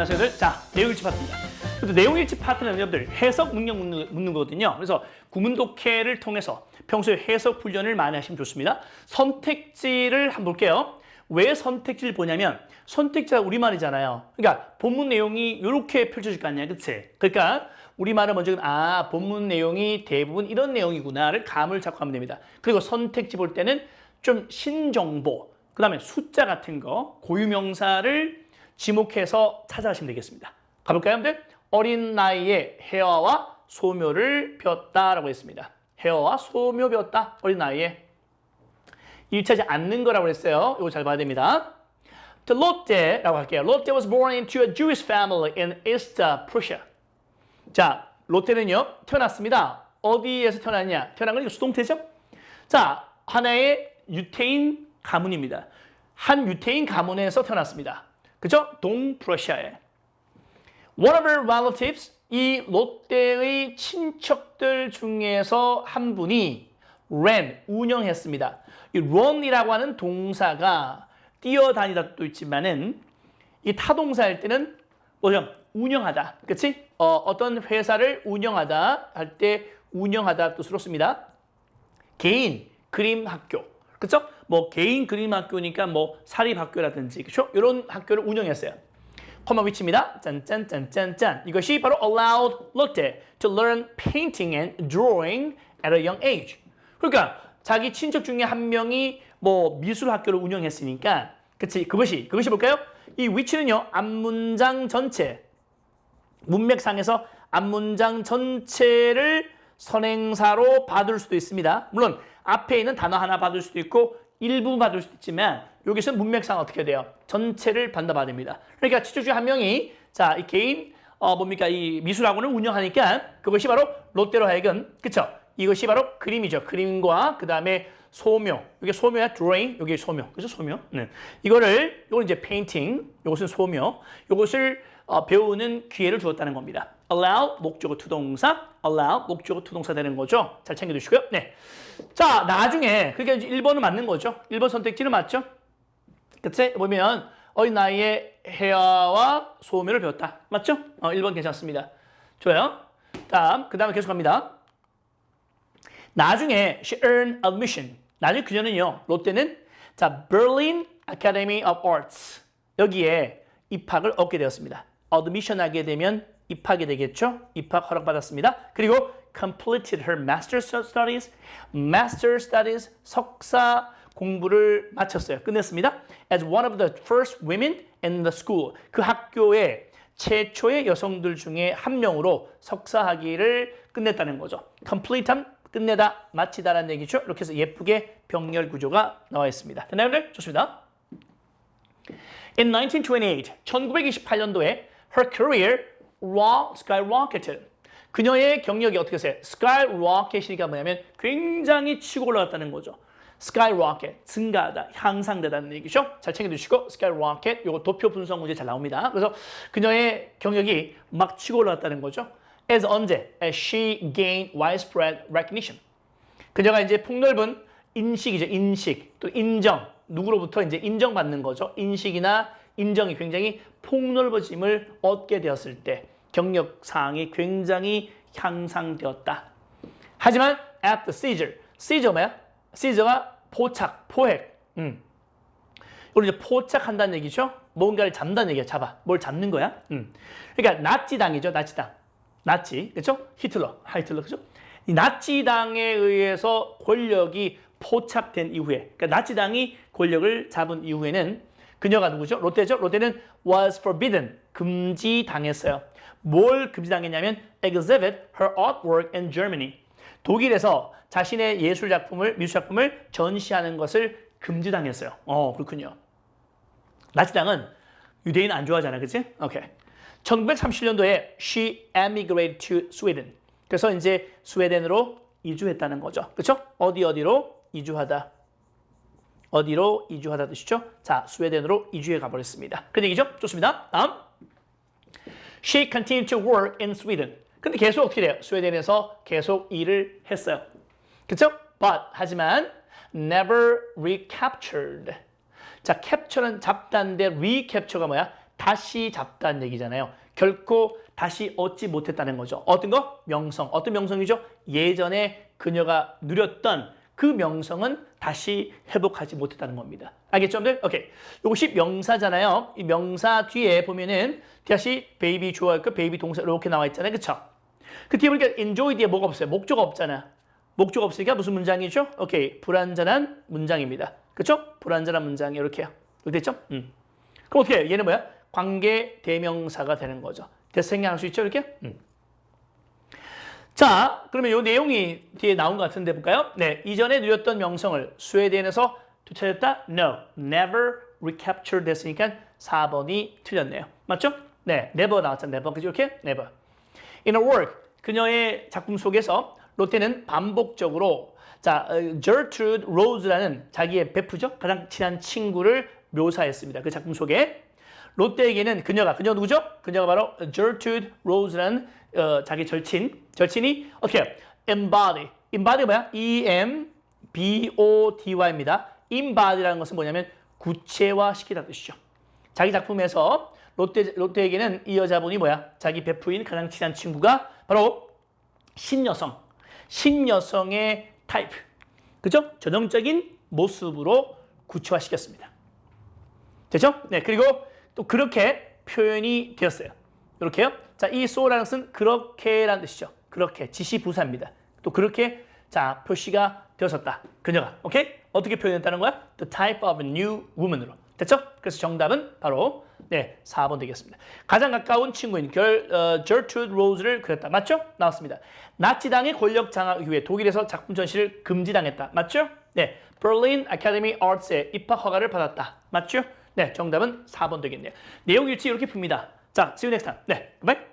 안녕하세요. 자, 내용일치 파트입니다. 그래도 내용일치 파트는 여러분들 해석 능력 묻는, 묻는 거거든요. 그래서 구문 독해를 통해서 평소에 해석 훈련을 많이 하시면 좋습니다. 선택지를 한번 볼게요. 왜 선택지를 보냐면 선택지가 우리말이잖아요. 그러니까 본문 내용이 이렇게 펼쳐질 거 아니야, 그치? 그러니까 우리말은 먼저 아 본문 내용이 대부분 이런 내용이구나를 감을 잡고 하면 됩니다. 그리고 선택지 볼 때는 좀 신정보, 그 다음에 숫자 같은 거, 고유명사를 지목해서 찾아가시면 되겠습니다. 가볼까요, 여러분들? 어린 나이에 해와와 소묘를 폈다라고 했습니다. 해와와 소묘 폈다, 어린 나이에. 일치하지 않는 거라고 했어요. 이거 잘 봐야 됩니다. The Lotte,라고 할게요. Lotte was born into a Jewish family in East Prussia. 자, 롯데는요, 태어났습니다. 어디에서 태어났냐? 태어난 건 수동태죠? 자, 하나의 유태인 가문입니다. 한 유태인 가문에서 태어났습니다. 그죠? 동프러시아에. One of her relatives, 이 롯데의 친척들 중에서 한 분이 ran, 운영했습니다. 이 run이라고 하는 동사가 뛰어다니다 도 있지만은 이 타동사일 때는 뭐죠? 운영하다. 그치? 어, 어떤 회사를 운영하다 할 때 운영하다 뜻으로 씁니다. 개인 그림 학교. 그쵸? 뭐 개인 그림 학교니까 뭐 사립 학교라든지 그쵸? 이런 학교를 운영했어요. 코마 위치입니다. 짠짠짠짠짠. 이것이 바로 allowed Lotte to learn painting and drawing at a young age. 그러니까 자기 친척 중에 한 명이 뭐 미술 학교를 운영했으니까 그치? 그것이 그것이 볼까요? 이 위치는요. 앞문장 전체 문맥상에서 앞문장 전체를 선행사로 받을 수도 있습니다. 물론 앞에 있는 단어 하나 받을 수도 있고 일부 받을 수도 있지만 여기서 문맥상 어떻게 돼요? 전체를 받아봐야 됩니다. 그러니까 중에 한 명이 자, 이 개인 어 뭡니까? 이 미술학원을 운영하니까 그것이 바로 롯데로 하여금 그쵸? 이것이 바로 그림이죠. 그림과 그다음에 소묘. 이게 소묘야 drawing. 여기 소묘. 그죠? 소묘. 네. 이거를 이건 이제 painting. 이것은 소묘. 이것을 어, 배우는 기회를 주었다는 겁니다. Allow 목적어 투동사, allow 목적어 투동사 되는 거죠. 잘 챙겨 두시고요. 네. 자, 나중에 그게 이제 1번은 맞는 거죠. 1번 선택지는 맞죠? 그치? 보면 어린 나이에 해아와 소묘를 배웠다. 맞죠? 어, 1번 괜찮습니다. 좋아요. 다음, 그 다음에 계속합니다. 나중에 she earned admission. 나중에 그녀는요, 롯데는 자, Berlin Academy of Arts. 여기에 입학을 얻게 되었습니다. Admission 하게 되면 입학이 되겠죠? 입학 허락받았습니다. 그리고 completed her master's studies, master studies, 석사 공부를 마쳤어요. 끝냈습니다. As one of the first women in the school. 그 학교의 최초의 여성들 중에 한 명으로 석사 학위를 끝냈다는 거죠. complete함 끝내다, 마치다라는 얘기죠. 이렇게 해서 예쁘게 병렬 구조가 나와 있습니다. 됐나요, 네, 좋습니다. In 1928, 1928년도에 her career raw skyrocketed. 그녀의 경력이 어떻게 되세요? skyrocket이니까 뭐냐면 굉장히 치고 올라갔다는 거죠. skyrocket, 증가하다, 향상되다는 얘기죠. 잘 챙겨두시고 skyrocket, 이거 도표 분석 문제 잘 나옵니다. 그래서 그녀의 경력이 막 치고 올라갔다는 거죠. as 언제? as she gained widespread recognition. 그녀가 이제 폭넓은 인식이죠. 인식, 또 인정. 누구로부터 이제 인정받는 거죠. 인식이나 인정이 굉장히 폭넓어짐을 얻게 되었을 때 경력 사항이 굉장히 향상되었다. 하지만 at the seizure, seizure seizure가 포착, 포획. 음. 이걸 이제 포착한다는 얘기죠. 뭔가를 잡는다는 얘기야. 잡아. 뭘 잡는 거야? 음. 그러니까 나치당이죠. 나치당. 나치, 그렇죠? 히틀러, 하이틀러, 그렇죠? 이 나치당에 의해서 권력이 포착된 이후에, 그러니까 나치당이 권력을 잡은 이후에는 그녀가 누구죠? 롯데죠? 롯데는 was forbidden, 금지당했어요. 뭘 금지당했냐면 exhibit her artwork in Germany. 독일에서 자신의 예술 작품을 미술 작품을 전시하는 것을 금지당했어요. 어, 그렇군요. 나치당은 유대인 안 좋아하잖아, 그치? 오케이. 1937년도에 she emigrated to Sweden. 그래서 이제 스웨덴으로 이주했다는 거죠. 그렇죠? 어디 어디로 이주하다. 어디로 이주하다 뜻이죠? 자, 스웨덴으로 이주해 가버렸습니다. 그 얘기죠? 좋습니다. 다음. She continued to work in Sweden. 근데 계속 어떻게 돼요? 스웨덴에서 계속 일을 했어요. 그렇죠? But 하지만 never recaptured. 자, 캡처는 잡다인데 recapture가 뭐야? 다시 잡다는 얘기잖아요. 결코 다시 얻지 못했다는 거죠. 어떤 거? 명성. 어떤 명성이죠? 예전에 그녀가 누렸던 그 명성은 다시 회복하지 못했다는 겁니다. 알겠죠, 여러분들? 오케이. 이것이 명사잖아요. 이 명사 뒤에 보면은 다시 베이비 좋아할 거, 베이비 동사 이렇게 나와 있잖아요. 그쵸? 그 뒤에 보니까 enjoy 뒤에 뭐가 없어요? 목조가 없잖아. 목조가 없으니까 무슨 문장이죠? 오케이. 불완전한 문장입니다. 그쵸? 불완전한 문장이 이렇게요. 이렇게 됐죠? 음. 그럼 어떻게 해요? 얘는 뭐야? 관계 대명사가 되는 거죠. 됐어 생각할 수 있죠? 이렇게? 음. 자, 그러면 이 내용이 뒤에 나온 것 같은데 볼까요? 네, 이전에 누렸던 명성을 스웨덴에서 되찾았다? No, never recaptured 됐으니까 4번이 틀렸네요. 맞죠? 네, never 나왔잖아요. never, 그죠? 이렇게? never. In a work, 그녀의 작품 속에서 롯데는 반복적으로 자, 어, Gertrude Rose라는 자기의 베프죠? 가장 친한 친구를 묘사했습니다. 그 작품 속에. 롯데에게는 그녀가, 그녀 누구죠? 그녀가 바로 Gertrude Rose라는 어, 자기 절친, 절친이 어떻게 해요? embody. embody 뭐야? E-M-B-O-D-Y입니다. embody라는 것은 뭐냐면 구체화시키다는 뜻이죠. 자기 작품에서 롯데, 롯데에게는 이 여자분이 뭐야? 자기 베프인 가장 친한 친구가 바로 신여성. 신여성의 타입. 그죠? 전형적인 모습으로 구체화시켰습니다. 되죠? 네, 그리고 또 그렇게 표현이 되었어요. 이렇게요. 자, 이 so라는 것은 그렇게라는 뜻이죠. 그렇게 지시 부사입니다. 또 그렇게 자 표시가 되었었다. 그녀가 오케이 어떻게 표현했다는 거야? The type of new woman으로 됐죠? 그래서 정답은 바로 네 4번 되겠습니다. 가장 가까운 친구인 결, 어, Gertrude Rose를 그렸다. 맞죠? 나왔습니다. 나치당의 권력 장악 이후에 독일에서 작품 전시를 금지당했다. 맞죠? 네 Berlin Academy Arts에 입학 허가를 받았다. 맞죠? 네 정답은 4번 되겠네요. 내용 일치 이렇게 풉니다. 자, see you next time. 네, bye.